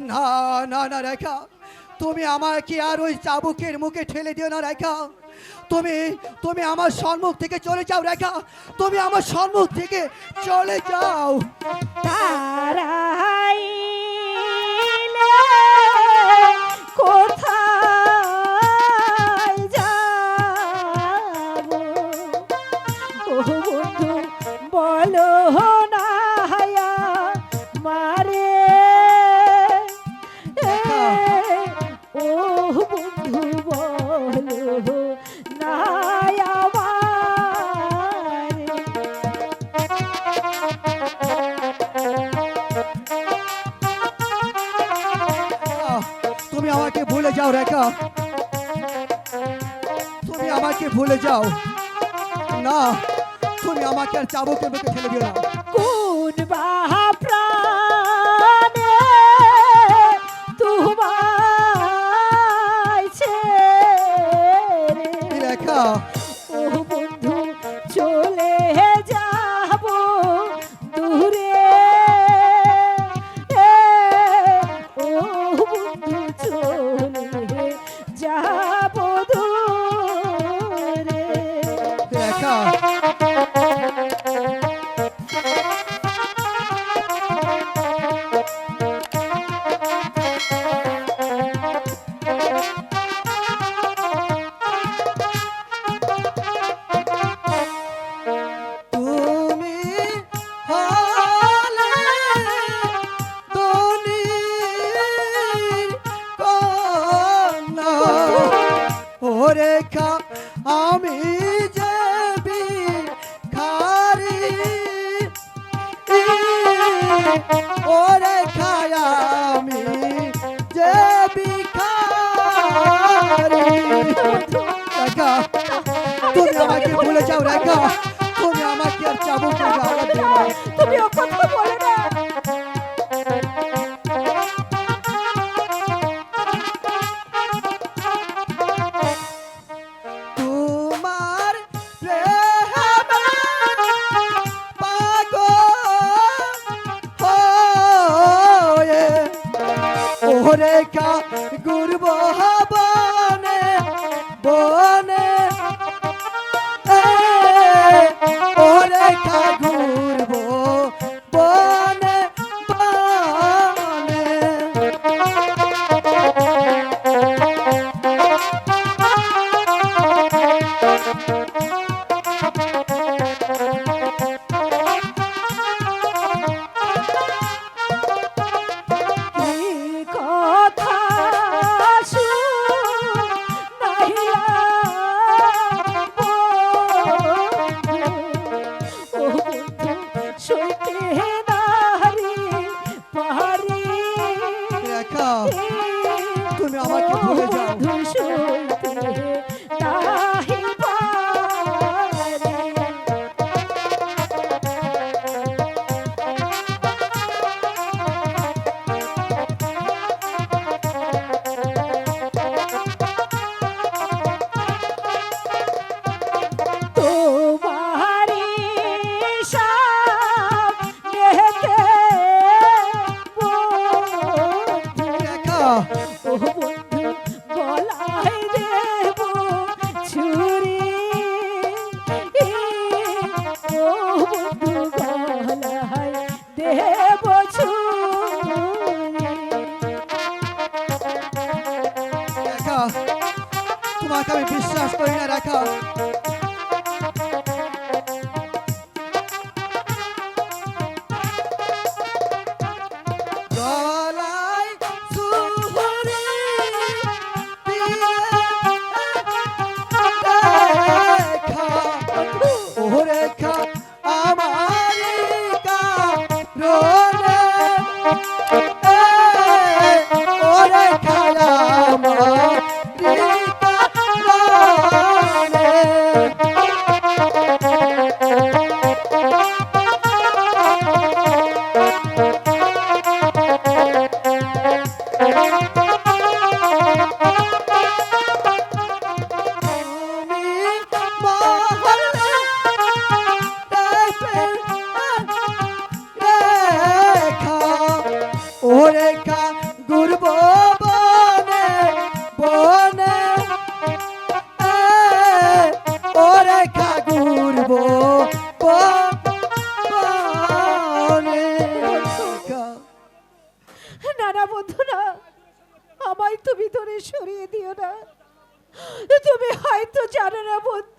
না না না, রেখা। তুমি আমাকে আর ওই চাবুকের মুখে ঠেলে দিও না, রেখা? তুমি তুমি আমার সম্মুখ থেকে চলে যাও, রেখা। তুমি আমার সম্মুখ থেকে চলে যাও। তারাই রেখা। তুমি আমাকে ভুলে যাও। না, তুমি আমাকে আর চাবুকে মুখে ফেলে দিও না। কোন বাহা রেখা আমি যে খারি ও রেখা আমি যে ভিখারি রেখা তুমি আমাকে ভুলে যাও রেখা তুমি আমাকে আর চাবুক আঘাত দিও না তুমি ও কথা বলে ওরে কা গুরব তোমাকে আমি বিশ্বাস করি না রেখা। গলায় না বন্ধু না আমায় তুমি ধরে সরিয়ে দিও না। তুমি হয়তো জানো না বন্ধু